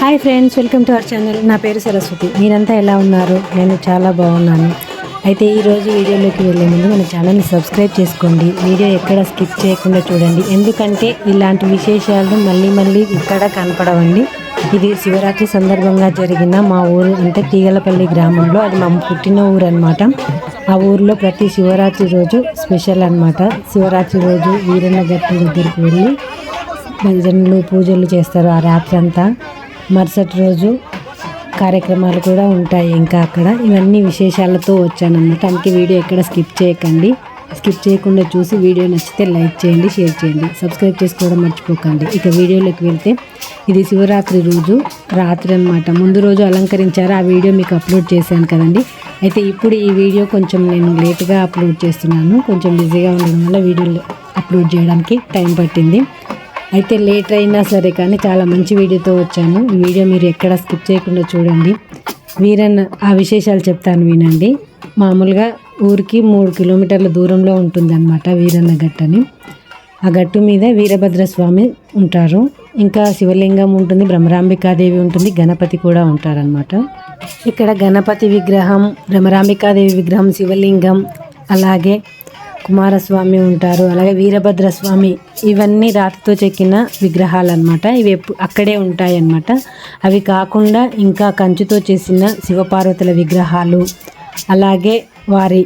Hi friends welcome to our channel. నా పేరు సరస్వతి. మీరంతా ఎలా ఉన్నారు? నేను చాలా బాగున్నాను. అయితే ఈరోజు వీడియోలోకి వెళ్ళే ముందు మన ఛానల్ని సబ్స్క్రైబ్ చేసుకోండి. వీడియో ఎక్కడ స్కిప్ చేయకుండా చూడండి. ఎందుకంటే ఇలాంటి విశేషాలు మళ్ళీ మళ్ళీ ఇక్కడ కనపడవండి. ఇది శివరాత్రి సందర్భంగా జరిగిన మా ఊరు అంటే తీగలపల్లి గ్రామంలో అది మా పుట్టిన ఊరు అనమాట ఆ ఊరిలో ప్రతి శివరాత్రి రోజు స్పెషల్ అనమాట శివరాత్రి రోజు వీరన్న గట్టి దగ్గరికి వెళ్ళి భజనలు పూజలు చేస్తారు ఆ రాత్రి అంతా మరుసటి రోజు కార్యక్రమాలు కూడా ఉంటాయి ఇంకా అక్కడ. ఇవన్నీ విశేషాలతో వచ్చానమాట అందుకే వీడియో ఎక్కడ స్కిప్ చేయకండి. స్కిప్ చేయకుండా చూసి వీడియో నచ్చితే లైక్ చేయండి షేర్ చేయండి. సబ్స్క్రైబ్ చేసుకోవడం మర్చిపోకండి. ఇక వీడియోలోకి వెళ్తే ఇది శివరాత్రి రోజు రాత్రి అనమాట ముందు రోజు అలంకరించారు ఆ వీడియో మీకు అప్లోడ్ చేశాను కదండి. అయితే ఇప్పుడు ఈ వీడియో కొంచెం నేను లేట్గా అప్లోడ్ చేస్తున్నాను. కొంచెం బిజీగా ఉండడం వల్ల వీడియోలు అప్లోడ్ చేయడానికి టైం పట్టింది. అయితే లేట్ అయినా సరే కానీ చాలా మంచి వీడియోతో వచ్చాను. ఈ వీడియో మీరు ఎక్కడ స్కిప్ చేయకుండా చూడండి. వీరన్న ఆ విశేషాలు చెప్తాను వినండి. మామూలుగా ఊరికి మూడు కిలోమీటర్ల దూరంలో ఉంటుందన్నమాట వీరన్న గట్టని ఆ గట్టు మీద వీరభద్ర స్వామి ఉంటారు. ఇంకా శివలింగం ఉంటుంది భ్రమరాంబికాదేవి ఉంటుంది గణపతి కూడా ఉంటారనమాట ఇక్కడ గణపతి విగ్రహం భ్రమరాంబికాదేవి విగ్రహం శివలింగం అలాగే కుమారస్వామి ఉంటారు అలాగే వీరభద్ర స్వామి ఇవన్నీ రాతితో చెక్కిన విగ్రహాలు అనమాట ఇవి అక్కడే ఉంటాయి అన్నమాట అవి కాకుండా ఇంకా కంచుతో చేసిన శివపార్వతుల విగ్రహాలు అలాగే వారి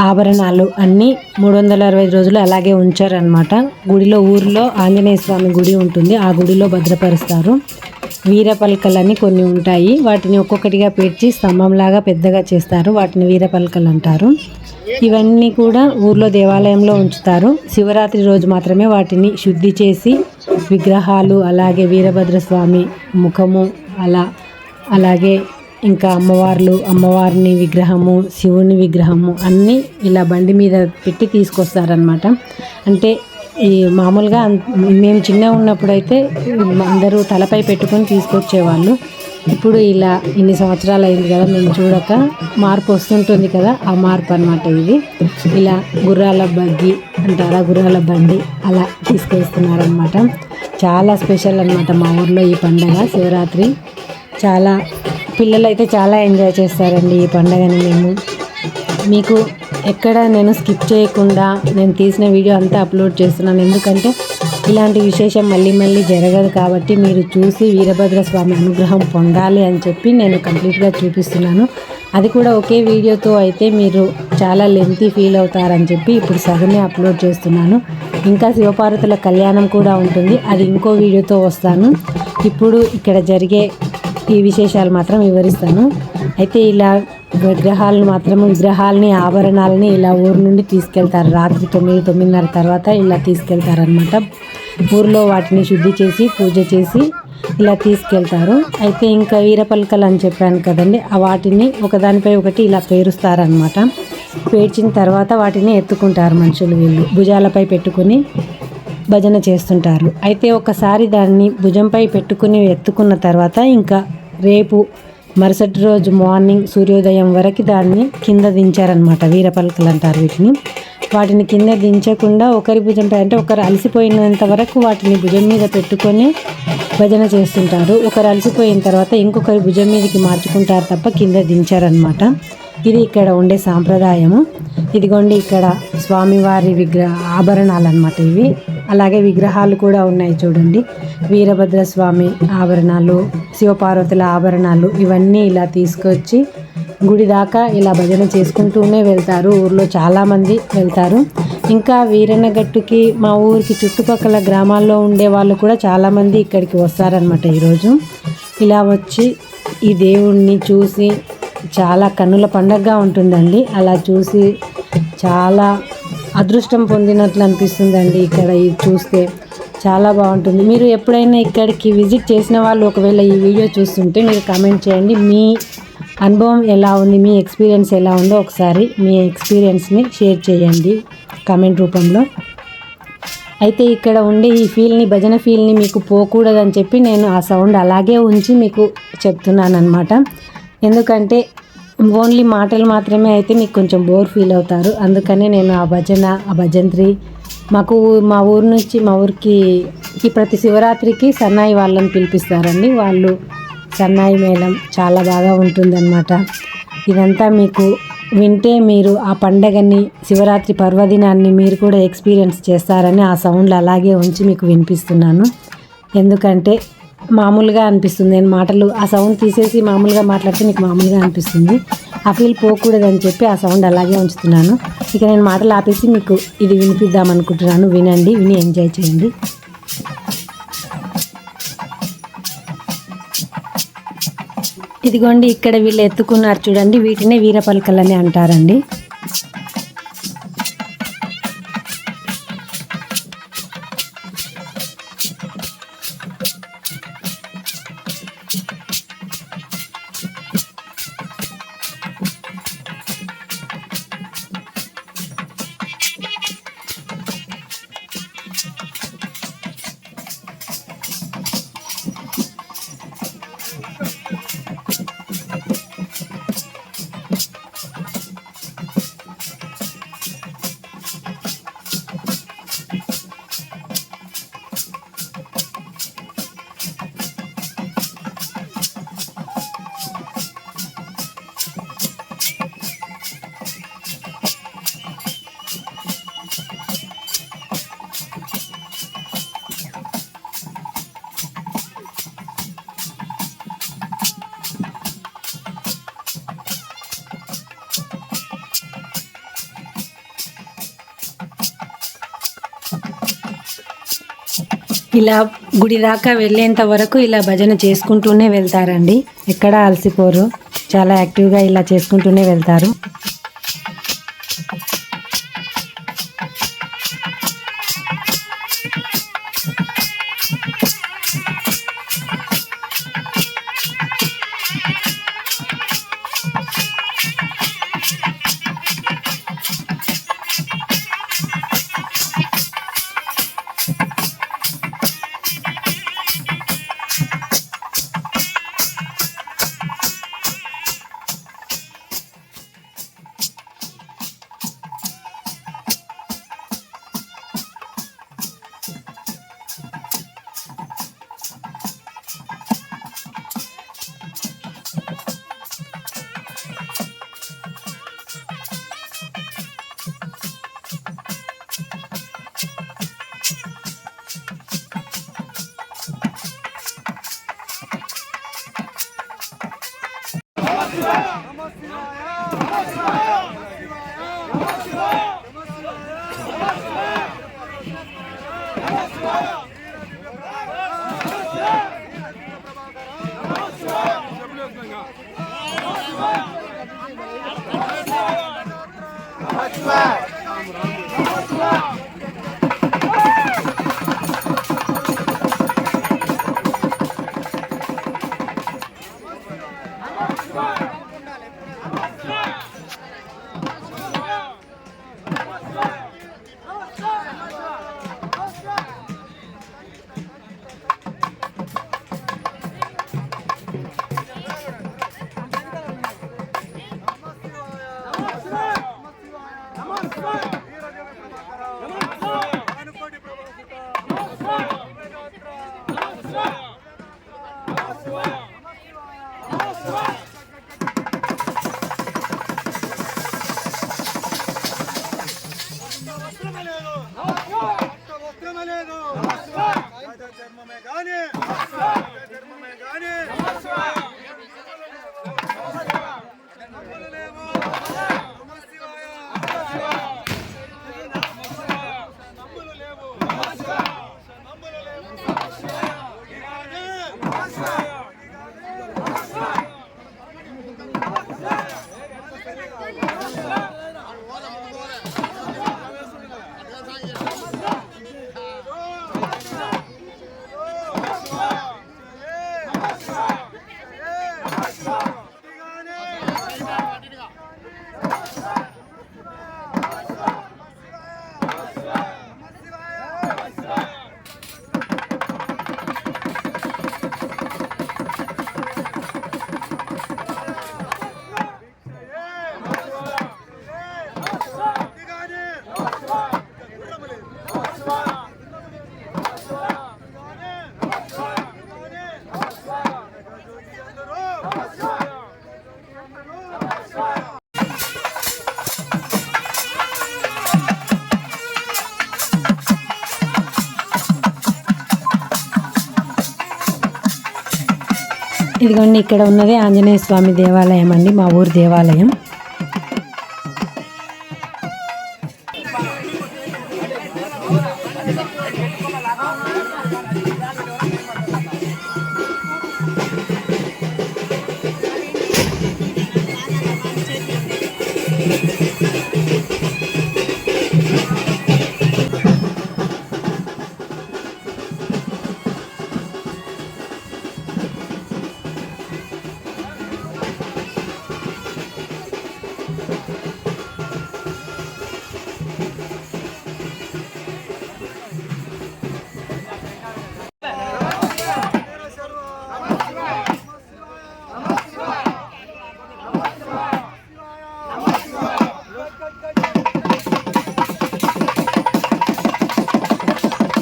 ఆభరణాలు అన్నీ మూడు వందల అరవై రోజులు అలాగే ఉంచారనమాట గుడిలో ఊరిలో ఆంజనేయ స్వామి గుడి ఉంటుంది ఆ గుడిలో భద్రపరుస్తారు. వీరపలకలని కొన్ని ఉంటాయి వాటిని ఒక్కొక్కటిగా పేర్చి స్తంభంలాగా పెద్దగా చేస్తారు వాటిని వీరపలకలు అంటారు ఇవన్నీ కూడా ఊర్లో దేవాలయంలో ఉంచుతారు. శివరాత్రి రోజు మాత్రమే వాటిని శుద్ధి చేసి విగ్రహాలు అలాగే వీరభద్రస్వామి ముఖము అలా అలాగే ఇంకా అమ్మవార్లు అమ్మవారిని విగ్రహము శివుని విగ్రహము అన్నీ ఇలా బండి మీద పెట్టి తీసుకొస్తారనమాట అంటే ఈ మామూలుగా మేము చిన్నగా ఉన్నప్పుడైతే అందరూ తలపై పెట్టుకొని తీసుకొచ్చేవాళ్ళు. ఇప్పుడు ఇలా ఇన్ని సంవత్సరాలు అయింది కదా మేము చూడక మార్పు వస్తుంటుంది కదా ఆ మార్పు అనమాట ఇది. ఇలా గుర్రాల బగ్గి అంటారా గుర్రాల బండి అలా తీసుకొస్తున్నారనమాట చాలా స్పెషల్ అనమాట మా ఊర్లో ఈ పండగ శివరాత్రి. చాలా పిల్లలు అయితే చాలా ఎంజాయ్ చేస్తారండి ఈ పండగని మేము. మీకు ఎక్కడ నేను స్కిప్ చేయకుండా నేను తీసిన వీడియో అంతా అప్లోడ్ చేస్తున్నాను. ఎందుకంటే ఇలాంటి విశేషం మళ్ళీ మళ్ళీ జరగదు కాబట్టి మీరు చూసి వీరభద్ర స్వామి అనుగ్రహం పొందాలి అని చెప్పి నేను కంప్లీట్గా చూపిస్తున్నాను. అది కూడా ఒకే వీడియోతో అయితే మీరు చాలా లెంతీ ఫీల్ అవుతారని చెప్పి ఇప్పుడు సగమే అప్లోడ్ చేస్తున్నాను. ఇంకా శివపార్వతుల కళ్యాణం కూడా ఉంటుంది. అది ఇంకో వీడియోతో వస్తాను. ఇప్పుడు ఇక్కడ జరిగే ఈ విశేషాలు మాత్రం వివరిస్తాను. అయితే ఇలా విగ్రహాలను మాత్రం విగ్రహాలని ఆభరణాలని ఇలా ఊరు నుండి తీసుకెళ్తారు. రాత్రి తొమ్మిది తొమ్మిదిన్నర తర్వాత ఇలా తీసుకెళ్తారనమాట ఊర్లో వాటిని శుద్ధి చేసి పూజ చేసి ఇలా తీసుకెళ్తారు. అయితే ఇంకా వీరపలకలు అని చెప్పాను కదండి ఆ వాటిని ఒకదానిపై ఒకటి ఇలా పేరుస్తారనమాట పేర్చిన తర్వాత వాటిని ఎత్తుకుంటారు మనుషులు వీళ్ళు. భుజాలపై పెట్టుకుని భజన చేస్తుంటారు. అయితే ఒకసారి దాన్ని భుజంపై పెట్టుకుని ఎత్తుకున్న తర్వాత ఇంకా రేపు మరుసటి రోజు మార్నింగ్ సూర్యోదయం వరకు దాన్ని కింద దించారనమాట వీరపలకలు అంటారు వీటిని. వాటిని కింద దించకుండా ఒకరి భుజంపై అంటే ఒకరు అలసిపోయినంత వరకు వాటిని భుజం మీద పెట్టుకొని భజన చేస్తుంటారు. ఒకరు అలసిపోయిన తర్వాత ఇంకొకరి భుజం మీదకి మార్చుకుంటారు తప్ప కింద దించారనమాట ఇది ఇక్కడ ఉండే సాంప్రదాయము. ఇదిగోండి ఇక్కడ స్వామివారి విగ్రహ ఆభరణాలు అనమాట ఇవి. అలాగే విగ్రహాలు కూడా ఉన్నాయి చూడండి. వీరభద్రస్వామి ఆభరణాలు శివపార్వతుల ఆభరణాలు ఇవన్నీ ఇలా తీసుకొచ్చి గుడి దాకా ఇలా భజన చేసుకుంటూనే వెళ్తారు. ఊర్లో చాలామంది వెళ్తారు. ఇంకా వీరన్నగట్టుకి మా ఊరికి చుట్టుపక్కల గ్రామాల్లో ఉండే వాళ్ళు కూడా చాలామంది ఇక్కడికి వస్తారనమాట ఈరోజు. ఇలా వచ్చి ఈ దేవుణ్ణి చూసి చాలా కన్నుల పండగగా ఉంటుందండి. అలా చూసి చాలా అదృష్టం పొందినట్లు అనిపిస్తుందండి ఇక్కడ ఇది చూస్తే. చాలా బాగుంటుంది. మీరు ఎప్పుడైనా ఇక్కడికి విజిట్ చేసిన వాళ్ళు ఒకవేళ ఈ వీడియో చూస్తుంటే మీరు కామెంట్ చేయండి. మీ అనుభవం ఎలా ఉంది? మీ ఎక్స్పీరియన్స్ ఎలా ఉందో ఒకసారి మీ ఎక్స్పీరియన్స్ని షేర్ చేయండి కామెంట్ రూపంలో. అయితే ఇక్కడ ఉండే ఈ ఫీల్ని భజన ఫీల్ని మీకు పోకూడదని చెప్పి నేను ఆ సౌండ్ అలాగే ఉంచి మీకు చెప్తున్నాను అనమాట ఎందుకంటే ఓన్లీ మాటలు మాత్రమే అయితే మీకు కొంచెం బోర్ ఫీల్ అవుతారు. అందుకనే నేను ఆ భజన ఆ భజంత్రి మాకు మా ఊరు నుంచి మా ఊరికి ఈ ప్రతి శివరాత్రికి సన్నాయి వాళ్ళని పిలిపిస్తారండి. వాళ్ళు సన్నాయి మేళం చాలా బాగా ఉంటుందన్నమాట. ఇదంతా మీకు వింటే మీరు ఆ పండగని శివరాత్రి పర్వదినాన్ని మీరు కూడా ఎక్స్పీరియన్స్ చేస్తారని ఆ సౌండ్లు అలాగే ఉంచి మీకు వినిపిస్తున్నాను. ఎందుకంటే మామూలుగా అనిపిస్తుంది. నేను మాటలు ఆ సౌండ్ తీసేసి మామూలుగా మాట్లాడితే మీకు మామూలుగా అనిపిస్తుంది. ఆ ఫీల్ పోకూడదని చెప్పి ఆ సౌండ్ అలాగే ఉంచుతున్నాను. ఇక నేను మాటలు ఆపేసి మీకు ఇది వినిపిద్దాం అనుకుంటున్నాను వినండి విని ఎంజాయ్ చేయండి. ఇదిగోండి ఇక్కడ వీళ్ళు ఎత్తుకున్నారు చూడండి. వీటినే వీరపలకలని అంటారండి. ఇలా గుడి దాకా వెళ్ళేంత వరకు ఇలా భజన చేసుకుంటూనే వెళ్తారండి. ఎక్కడ అలసిపోరు. చాలా యాక్టివ్గా ఇలా చేసుకుంటూనే వెళ్తారు. ధర్మమే ఇదిగోండి ఇక్కడ ఉన్నది ఆంజనేయ స్వామి దేవాలయం అండి మా ఊరు దేవాలయం.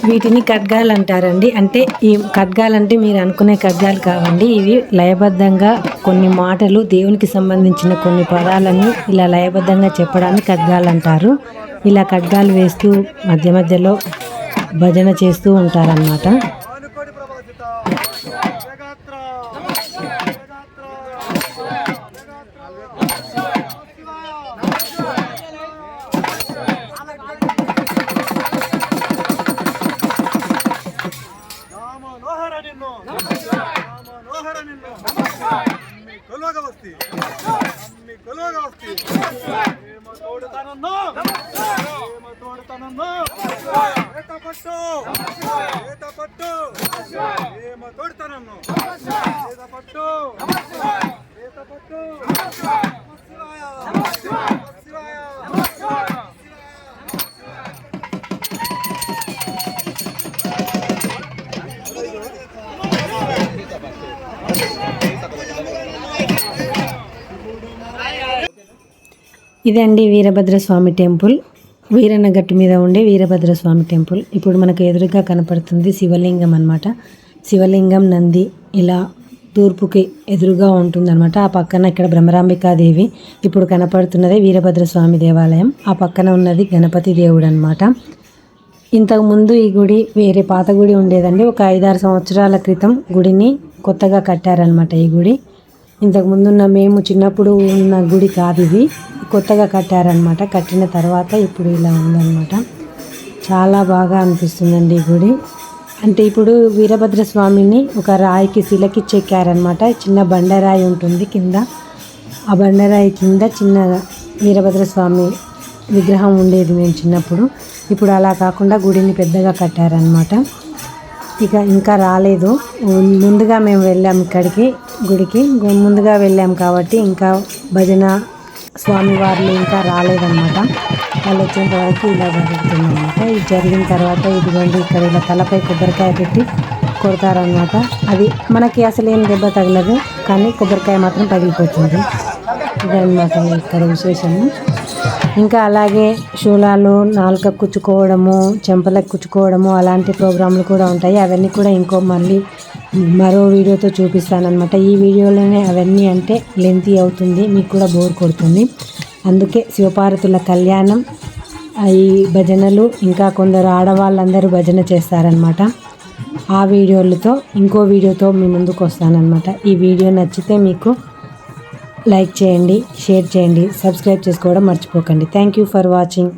వీటిని ఖడ్గాలు అంటారండి అంటే ఈ ఖడ్గాలు అంటే మీరు అనుకునే ఖడ్గాలు కావండి. ఇవి లయబద్ధంగా కొన్ని మాటలు దేవునికి సంబంధించిన కొన్ని పదాలని ఇలా లయబద్ధంగా చెప్పడానికి ఖడ్గాలు అంటారు ఇలా ఖడ్గాలు వేస్తూ మధ్య మధ్యలో భజన చేస్తూ ఉంటారన్నమాట. పట్టు. ఏమ తోడుతానన్ను పట్టు పట్టు. శివాయ శివాయ ఇదండి వీరభద్రస్వామి టెంపుల్. వీరన్న గట్టు మీద ఉండే వీరభద్రస్వామి టెంపుల్. ఇప్పుడు మనకు ఎదురుగా కనపడుతుంది శివలింగం అన్నమాట. శివలింగం నంది ఇలా తూర్పుకి ఎదురుగా ఉంటుందన్నమాట. ఆ పక్కన ఇక్కడ బ్రహ్మరాంబికాదేవి. ఇప్పుడు కనపడుతున్నది వీరభద్రస్వామి దేవాలయం. ఆ పక్కన ఉన్నది గణపతి దేవుడు అనమాట ఇంతకుముందు ఈ గుడి వేరే పాత గుడి ఉండేదండి. ఒక ఐదారు సంవత్సరాల క్రితం గుడిని కొత్తగా కట్టారనమాట ఈ గుడి. ఇంతకుముందున్న మేము చిన్నప్పుడు ఉన్న గుడి కాదు ఇది. కొత్తగా కట్టారనమాట కట్టిన తర్వాత ఇప్పుడు ఇలా ఉందన్నమాట. చాలా బాగా అనిపిస్తుందండి ఈ గుడి. అంటే ఇప్పుడు వీరభద్ర స్వామిని ఒక రాయికి శిలకి చెక్కారనమాట చిన్న బండరాయి ఉంటుంది కింద. ఆ బండరాయి కింద చిన్న వీరభద్ర స్వామి విగ్రహం ఉండేది మేము చిన్నప్పుడు. ఇప్పుడు అలా కాకుండా గుడిని పెద్దగా కట్టారనమాట ఇక ఇంకా రాలేదు. ముందుగా మేము వెళ్ళాము ఇక్కడికి గుడికి. ముందుగా వెళ్ళాం కాబట్టి ఇంకా భజన స్వామివార్లు ఇంకా రాలేదన్నమాట. వాళ్ళు వచ్చేంత వరకు ఇలా జరుగుతుందన్నమాట. ఇది జరిగిన తర్వాత ఇదిగోండి ఇక్కడ ఇలా తలపై కొబ్బరికాయ పెట్టి కొడతారనమాట అది మనకి అసలు ఏం దెబ్బ తగలదు కానీ కొబ్బరికాయ మాత్రం పగిలిపోతుంది. ఇదన్నమాట ఇక్కడ విశేషము. ఇంకా అలాగే శూలాలు నాలుక కుచ్చుకోవడము చెంపలకు కుచ్చుకోవడము అలాంటి ప్రోగ్రాంలు కూడా ఉంటాయి. అవన్నీ కూడా ఇంకో మళ్ళీ మరో వీడియోతో చూపిస్తానమాట ఈ వీడియోలోనే అవన్నీ అంటే లెంతీ అవుతుంది. మీకు కూడా బోర్ కొడుతుంది. అందుకే శివపార్వతుల కళ్యాణం ఈ భజనలు ఇంకా కొందరు ఆడవాళ్ళందరూ భజన చేస్తారనమాట ఆ వీడియోలతో ఇంకో వీడియోతో మీ ముందుకు వస్తానన్నమాట. ఈ వీడియో నచ్చితే మీకు లైక్ చేయండి షేర్ చేయండి సబ్స్క్రైబ్ చేసుకోవడం మర్చిపోకండి. Thank you for watching